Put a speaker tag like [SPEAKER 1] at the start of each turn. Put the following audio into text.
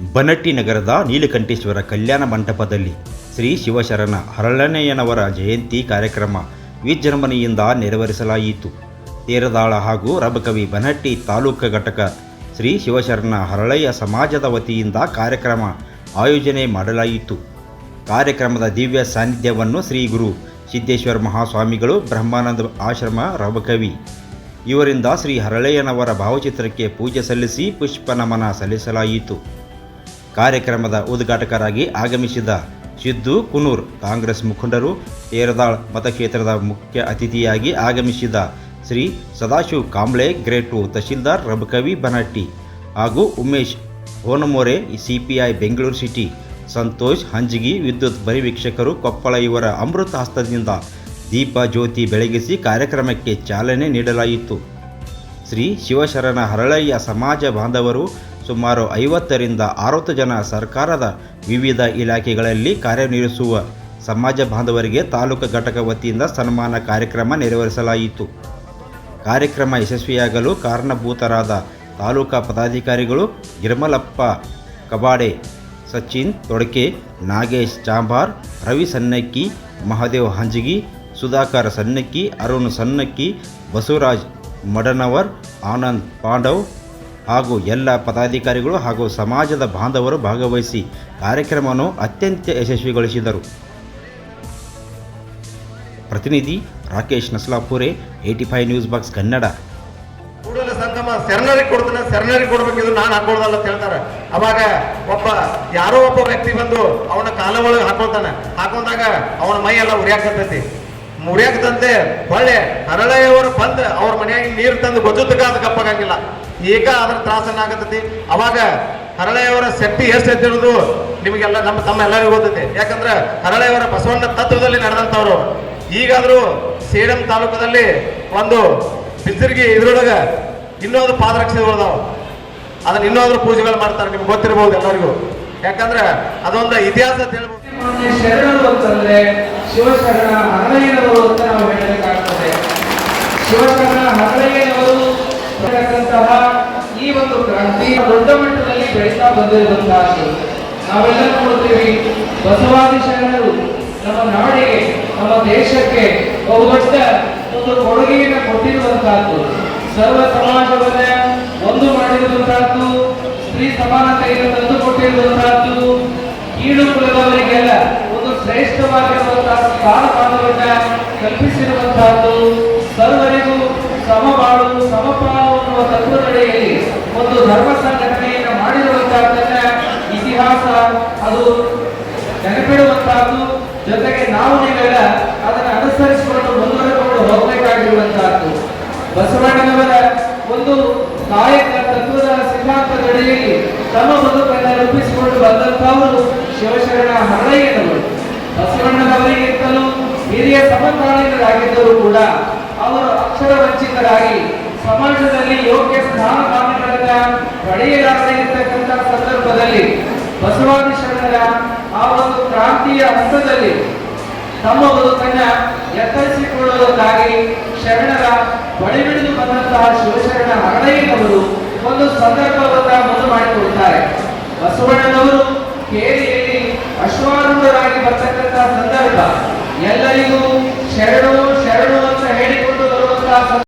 [SPEAKER 1] ಬನಟ್ಟಿ ನಗರದ ನೀಲಕಂಠೇಶ್ವರ ಕಲ್ಯಾಣ ಮಂಟಪದಲ್ಲಿ ಶ್ರೀ ಶಿವಶರಣ ಹರಳನೆಯನವರ ಜಯಂತಿ ಕಾರ್ಯಕ್ರಮ ವಿಜೃಂಭಣೆಯಿಂದ ನೆರವೇರಿಸಲಾಯಿತು. ತೇರದಾಳ ಹಾಗೂ ರಬಕವಿ ಬನಟ್ಟಿ ತಾಲೂಕು ಘಟಕ ಶ್ರೀ ಶಿವಶರಣ ಹರಳಯ್ಯ ಸಮಾಜದ ವತಿಯಿಂದ ಕಾರ್ಯಕ್ರಮ ಆಯೋಜನೆ ಮಾಡಲಾಯಿತು. ಕಾರ್ಯಕ್ರಮದ ದಿವ್ಯ ಸಾನ್ನಿಧ್ಯವನ್ನು ಶ್ರೀ ಗುರು ಸಿದ್ದೇಶ್ವರ ಮಹಾಸ್ವಾಮಿಗಳು, ಬ್ರಹ್ಮಾನಂದ ಆಶ್ರಮ, ರಬಕವಿ ಇವರಿಂದ ಶ್ರೀ ಹರಳಯ್ಯನವರ ಭಾವಚಿತ್ರಕ್ಕೆ ಪೂಜೆ ಸಲ್ಲಿಸಿ ಪುಷ್ಪ ನಮನ ಸಲ್ಲಿಸಲಾಯಿತು. ಕಾರ್ಯಕ್ರಮದ ಉದ್ಘಾಟಕರಾಗಿ ಆಗಮಿಸಿದ ಸಿದ್ದು ಕುನೂರ್, ಕಾಂಗ್ರೆಸ್ ಮುಖಂಡರು, ಏರದಾಳ್ ಮತಕ್ಷೇತ್ರದ ಮುಖ್ಯ ಅತಿಥಿಯಾಗಿ ಆಗಮಿಸಿದ ಶ್ರೀ ಸದಾಶಿವ್ ಕಾಂಬ್ಳೆ, ಗ್ರೇಟು ತಹಶೀಲ್ದಾರ್ ರಬಕವಿ ಬನಟ್ಟಿ ಹಾಗೂ ಉಮೇಶ್ ಹೋನಮೋರೆ, ಸಿಪಿಐ ಬೆಂಗಳೂರು ಸಿಟಿ, ಸಂತೋಷ್ ಹಂಜಿಗಿ, ವಿದ್ಯುತ್ ಪರಿವೀಕ್ಷಕರು, ಕೊಪ್ಪಳ ಇವರ ಅಮೃತ ಹಸ್ತದಿಂದ ದೀಪ ಜ್ಯೋತಿ ಬೆಳಗಿಸಿ ಕಾರ್ಯಕ್ರಮಕ್ಕೆ ಚಾಲನೆ ನೀಡಲಾಯಿತು. ಶ್ರೀ ಶಿವಶರಣ ಹರಳಯ್ಯ ಸಮಾಜ ಬಾಂಧವರು ಸುಮಾರು ಐವತ್ತರಿಂದ ಅರವತ್ತು ಜನ ಸರ್ಕಾರದ ವಿವಿಧ ಇಲಾಖೆಗಳಲ್ಲಿ ಕಾರ್ಯನಿರ್ವಹಿಸುವ ಸಮಾಜ ಬಾಂಧವರಿಗೆ ತಾಲೂಕು ಘಟಕ ವತಿಯಿಂದ ಸನ್ಮಾನ ಕಾರ್ಯಕ್ರಮ ನೆರವೇರಿಸಲಾಯಿತು. ಕಾರ್ಯಕ್ರಮ ಯಶಸ್ವಿಯಾಗಲು ಕಾರಣಭೂತರಾದ ತಾಲೂಕಾ ಪದಾಧಿಕಾರಿಗಳು ಗಿರ್ಮಲಪ್ಪ ಕಬಾಡೆ, ಸಚಿನ್ ತೊಡಕೆ, ನಾಗೇಶ್ ಚಾಂಬಾರ್ ರವಿ ಸನ್ನಕ್ಕಿ, ಮಹಾದೇವ್ ಹಂಜಗಿ, ಸುಧಾಕರ್ ಸನ್ನಕ್ಕಿ, ಅರುಣ್ ಸನ್ನಕ್ಕಿ, ಬಸವರಾಜ್ ಮಡನವರ್, ಆನಂದ್ ಪಾಂಡವ್ ಹಾಗೂ ಎಲ್ಲ ಪದಾಧಿಕಾರಿಗಳು ಹಾಗೂ ಸಮಾಜದ ಬಾಂಧವರು ಭಾಗವಹಿಸಿ ಕಾರ್ಯಕ್ರಮವನ್ನು ಅತ್ಯಂತ ಯಶಸ್ವಿಗೊಳಿಸಿದರು. ಪ್ರತಿನಿಧಿ Rakesh Naslapure eighty five news box Kannada.
[SPEAKER 2] Sangama ಶರಣರಿಗೆ ಕೊಡ್ತಾನೆ, ಶರಣರಿಗೆ ಕೊಡ್ಬೇಕಿದ್ರು ನಾನು ಹಾಕೊಳ್ಳೋದಲ್ಲ ಅಂತ ಹೇಳ್ತಾರೆ. ಅವಾಗ ಒಬ್ಬ, ಯಾರೋ ಒಬ್ಬ ವ್ಯಕ್ತಿ ಬಂದು ಅವನ ಕಾಲ ಒಳಗೆ ಹಾಕೊಳ್ತಾನೆ. ಹಾಕೊಂಡಾಗ ಅವನ ಮೈ ಎಲ್ಲ ಉರಿಯಾಕತ್ತೈತಿ ಉರಿಯಾಕತ್ತಂತೆ ಹೊಳ್ಳೆ ಹರಳೆಯವರು ಬಂದು ಅವ್ರ ಮನೆಯಾಗಿ ನೀರು ತಂದು ಗೊಜ್ಜುತ್ತಕ್ಕ ಅದು ಕಪ್ಪಾಗಂಗಿಲ್ಲ. ಈಗ ಅದ್ರ ತ್ರಾಸನಾಗತ್ತೈತಿ ಅವಾಗ ಹರಳೆಯವರ ಶಕ್ತಿ ಎಷ್ಟು ಎದ್ದಿರೋದು ನಿಮಗೆಲ್ಲ ನಮ್ಮ ತಮ್ಮ ಎಲ್ಲರಿಗೂ ಗೊತ್ತೈತಿ. ಯಾಕಂದ್ರೆ ಹರಳೆಯವರ ಬಸವಣ್ಣ ತತ್ವದಲ್ಲಿ ನಡೆದಂಥವ್ರು. ಈಗಾದರೂ ಸೇಡಂ ತಾಲೂಕದಲ್ಲಿ ಒಂದು ಬಿಸಿರಿಗೆ ಇದ್ರೊಳಗ ಇನ್ನೊಂದು ಪಾದರಕ್ಷೆ ಅದಾವ ಅದನ್ನ ಇನ್ನೊಂದು ಪೂಜೆಗಳು ಮಾಡ್ತಾರೆ, ನಿಮ್ಗೆ ಗೊತ್ತಿರಬಹುದು ಎಲ್ಲರಿಗೂ. ಯಾಕಂದ್ರೆ ಅದೊಂದು ಇತಿಹಾಸ ಅಂತ ಹೇಳ್ಬೋದು.
[SPEAKER 3] ಶಿವಶರಣ ಹರಳಯ್ಯನವರು ಅಂತ ನಾವು ಶಿವಶರಣ ಇರತಕ್ಕಂತಹ ಈ ಒಂದು ಕ್ರಾಂತಿ ದೊಡ್ಡ ಮಟ್ಟದಲ್ಲಿ ಬೆಳೀತಾ ಬಂದಿರುವಂತಹದ್ದು ನಾವೆಲ್ಲ ನೋಡ್ತೀವಿ ಬಸವಾದಿ ಶರಣರು ನಮ್ಮ ನಾಡಿಗೆ, ನಮ್ಮ ದೇಶಕ್ಕೆ ಬಹುದೊಡ್ಡ ಒಂದು ಕೊಡುಗೆಯನ್ನು ಕೊಟ್ಟಿರುವಂತಹದ್ದು ಸರ್ವ ಸಮಾಜವನ್ನ ಒಂದು ಮಾಡಿರುವಂತಹದ್ದು ಸ್ತ್ರೀ ಸಮಾನತೆಯನ್ನು ತಂದು ಕೊಟ್ಟಿರುವಂತಹದ್ದು ಕೀಳು ಕುಲದವರಿಗೆಲ್ಲ ಒಂದು ಶ್ರೇಷ್ಠವಾಗಿರುವಂತಹ ಸ್ಥಾನಮಾನವನ್ನ ಕಲ್ಪಿಸಿರುವಂತಹದ್ದು ಸರ್ವರಿಗೂ ಸಮ ಅನ್ನುವ ತತ್ವದಡಿಯಲ್ಲಿ ಒಂದು ಧರ್ಮ ಸಂಘಟನೆಯನ್ನು ಮಾಡಿರುವಂತಹದನ್ನ ಇತಿಹಾಸ, ಅದು ನೆನಪಿಡುವಂತಹದ್ದು ಜೊತೆಗೆ ನಾವು ನೀವೆಲ್ಲ ಅದನ್ನು ಅನುಸರಿಸಿಕೊಂಡು ಮುಂದುವರೆಕೊಂಡು ಹೋಗಬೇಕಾಗಿರುವಂತಹದ್ದು ಬಸವಣ್ಣನವರ ಒಂದು ಕಾಯಕ ತತ್ವದ ಸಿದ್ಧಾಂತದಡಿಯಲ್ಲಿ ತಮ್ಮ ಬದುಕನ್ನು ರೂಪಿಸಿಕೊಂಡು ಬಂದಂತಹವರು ಶಿವಶರಣ ಹರಳಯ್ಯನವರು ಬಸವಣ್ಣನವರಿಗಿಂತಲೂ ಹಿರಿಯ ಸಮಕಾಲೀನರಾಗಿದ್ದರೂ ಕೂಡ ಅವರು ಅಕ್ಷರ ವಂಚಿತರಾಗಿ ಸಮಾಜದಲ್ಲಿ ಯೋಗ್ಯ ಸ್ಥಾನಮಾನಗಳನ್ನ ಪಡೆಯಲಾಗದೇ ಇರತಕ್ಕಂಥ ಸಂದರ್ಭದಲ್ಲಿ ಬಸವಾದಿ ಶರಣರ ಆ ಒಂದು ಕ್ರಾಂತಿಯ ಹಂತದಲ್ಲಿ ತಮ್ಮ ಬದುಕನ್ನ ಎತ್ತರಿಸಿಕೊಳ್ಳುವುದಕ್ಕಾಗಿ ಶರಣರ ಬಳಿಬಿಡಿದು ಬಂದಂತಹ ಶಿವಶರಣ ಹರಡಯ್ಯನವರು ಒಂದು ಸಂದರ್ಭವನ್ನ ಮೊದಲು ಮಾಡಿಕೊಡುತ್ತಾರೆ. ಬಸವಣ್ಣನವರು ಕೇರಿಯಲ್ಲಿ ಅಶ್ವಾರೂಢರಾಗಿ ಬರ್ತಕ್ಕಂತಹ ಸಂದರ್ಭ. ಎಲ್ಲರಿಗೂ ಶರಣು